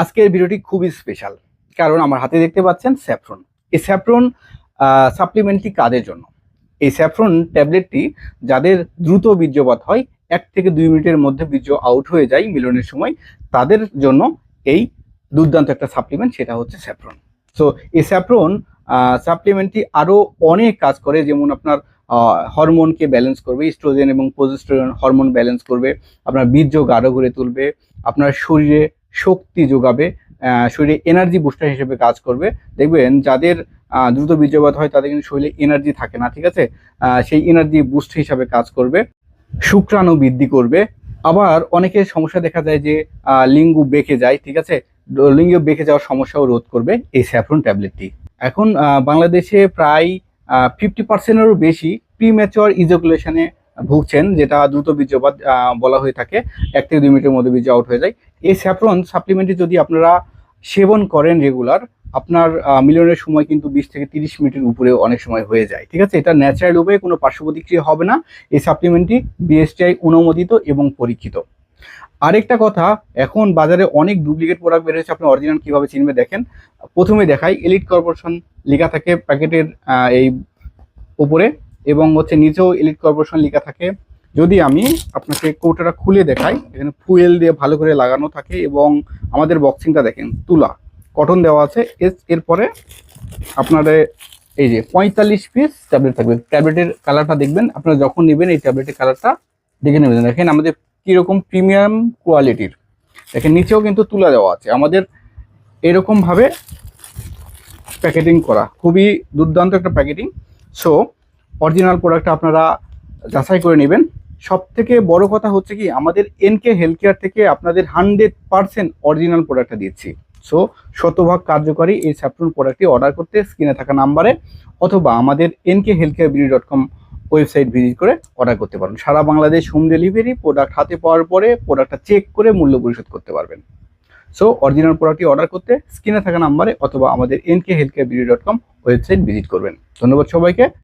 আজকের ভিডিওটি খুবই স্পেশাল কারণ আমার হাতে দেখতে পাচ্ছেন স্যাফরন। এই স্যাফরন সাপ্লিমেন্টটি কাদের জন্য। এই স্যাফরন ট্যাবলেটটি যাদের দ্রুত বীর্যপাত হয়, এক থেকে দুই মিনিটের মধ্যে বীর্য আউট হয়ে যায় মিলনের সময়, তাদের জন্য এই দুর্দান্ত একটা সাপ্লিমেন্ট সেটা হচ্ছে স্যাফরন। সো এই স্যাফরন সাপ্লিমেন্টটি আরও অনেক কাজ করে, যেমন আপনার হরমোনকে ব্যালেন্স করবে ইস্ট্রোজেন এবং প্রজেস্টেরন হরমোন ব্যালেন্স করবে, আপনার বীর্য গাঢ় করে তুলবে, আপনার শরীরে শক্তি যোগাবে শরীরে এনার্জি বুস্টার হিসেবে কাজ করবে। দেখবেন যাদের দ্রুত বীর্যপাত হয় তাদের কিন্তু শরীরে এনার্জি থাকে না, ঠিক আছে? সেই এনার্জি বুস্ট হিসাবে কাজ করবে। শুক্রাণু বৃদ্ধি করবে। আবার অনেকের সমস্যা দেখা যায় যে লিঙ্গ বেঁকে যায়, ঠিক আছে? লিঙ্গ বেঁকে যাওয়ার সমস্যাও রোধ করবে এই স্যাফরন ট্যাবলেটটি। এখন বাংলাদেশে প্রায় ফিফটি পার্সেন্টেরও বেশি প্রিম্যাচুয়ার ইজোকুলেশনে ভুগছেন, যেটা দ্রুত বীর্যপাত বলা হয়ে থাকে, এক থেকে দুই মিনিটের মধ্যে বীর্য আউট হয়ে যায়। এই স্যাফরন সাপ্লিমেন্টটি যদি আপনারা সেবন করেন রেগুলার, আপনার মিলনের সময় কিন্তু বিশ থেকে তিরিশ মিনিটের উপরে অনেক সময় হয়ে যায়, ঠিক আছে? এটা ন্যাচারাল উপায়ে কোনো পার্শ্ব প্রতিক্রিয়া হবে না। এই সাপ্লিমেন্টটি বিএসটিআই অনুমোদিত এবং পরীক্ষিত। আরেকটা কথা, এখন বাজারে অনেক ডুপ্লিকেট প্রোডাক্ট বের হয়েছে, আপনি অরিজিনাল কীভাবে চিনবে দেখেন। প্রথমে দেখাই এলিট কর্পোরেশন লেখা থাকে প্যাকেটের এই উপরে। এবং হচ্ছে নিচেও এলিট কর্পোরেশন লেখা থাকে। যদি আমি আপনাকে কৌটাটা খুলে দেখাই, এখানে ফুয়েল দিয়ে ভালো করে লাগানো থাকে এবং আমাদের বক্সিংটা দেখেন, তুলা, কটন দেওয়া আছে। এর- এরপরে আপনাদের এই যে পঁয়তাল্লিশ পিস ট্যাবলেট থাকবে। ট্যাবলেটের কালারটা দেখবেন, আপনারা যখন নেবেন এই ট্যাবলেটের কালারটা দেখে নেবেন। দেখেন আমাদের কীরকম প্রিমিয়াম কোয়ালিটির দেখেন, নিচেও কিন্তু তুলা দেওয়া আছে। আমাদের এরকমভাবে প্যাকেটিং করা। খুবই দুর্দান্ত একটা প্যাকেটিং। সো অরিজিনাল প্রোডাক্টটা আপনারা যাচাই করে নেবেন। সব থেকে বড় কথা হচ্ছে কি, আমাদের এনকে হেলথ কেয়ার থেকে আপনাদের হান্ড্রেড পার্সেন্ট অরিজিনাল প্রোডাক্টটা দিচ্ছি। সো শতভাগ কার্যকরী এই স্যাপ্রন প্রোডাক্টটি অর্ডার করতে স্ক্রিনে থাকা নাম্বারে অথবা আমাদের NK health care BD dot com website visit করে অর্ডার করতে পারেন। সারা বাংলাদেশ হোম ডেলিভারি প্রোডাক্ট হাতে পাওয়ার পরে প্রোডাক্টটা চেক করে মূল্য পরিশোধ করতে পারবেন। সো অরিজিনাল প্রোডাক্টটি অর্ডার করতে স্ক্রিনে থাকা নাম্বারে অথবা আমাদের NK health care BD dot com website visit করবেন। ধন্যবাদ সবাইকে।